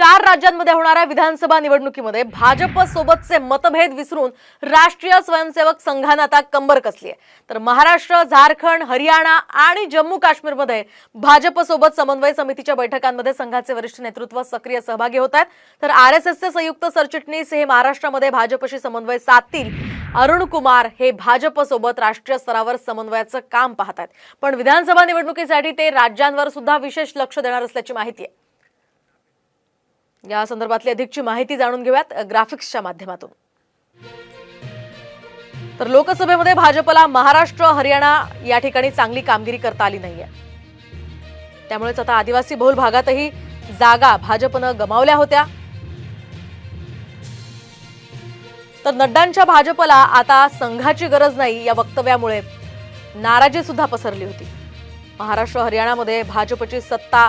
चार राज्यांमध्ये होणाऱ्या विधानसभा निवडणुकीमध्ये भाजप सोबतचे मतभेद विसरून राष्ट्रीय स्वयंसेवक संघानं आता कंबर कसली आहे. तर महाराष्ट्र झारखंड हरियाणा आणि जम्मू काश्मीरमध्ये भाजप सोबत समन्वय समितीच्या बैठकांमध्ये संघाचे वरिष्ठ नेतृत्व सक्रिय सहभागी होत आहेत. तर आर एस एसचे संयुक्त सरचिटणीस हे महाराष्ट्रामध्ये भाजपशी समन्वय साधतील अरुण कुमार हे भाजप सोबत राष्ट्रीय स्तरावर समन्वयाचं काम पाहत आहेत. पण विधानसभा निवडणुकीसाठी ते राज्यांवर सुद्धा विशेष लक्ष देणार असल्याची माहिती आहे. या संदर्भातली अधिकची माहिती जाणून घेऊयात ग्राफिक्सच्या माध्यमातून. तर लोकसभेमध्ये भाजपला महाराष्ट्र हरियाणा या ठिकाणी चांगली कामगिरी करता आली नाहीये. त्यामुळेच आता आदिवासी बहुल भागातही जागा भाजपनं गमावल्या होत्या. तर नड्डांच्या भाजपला आता संघाची गरज नाही या वक्तव्यामुळे नाराजी सुद्धा पसरली होती. महाराष्ट्र हरियाणामध्ये भाजपची सत्ता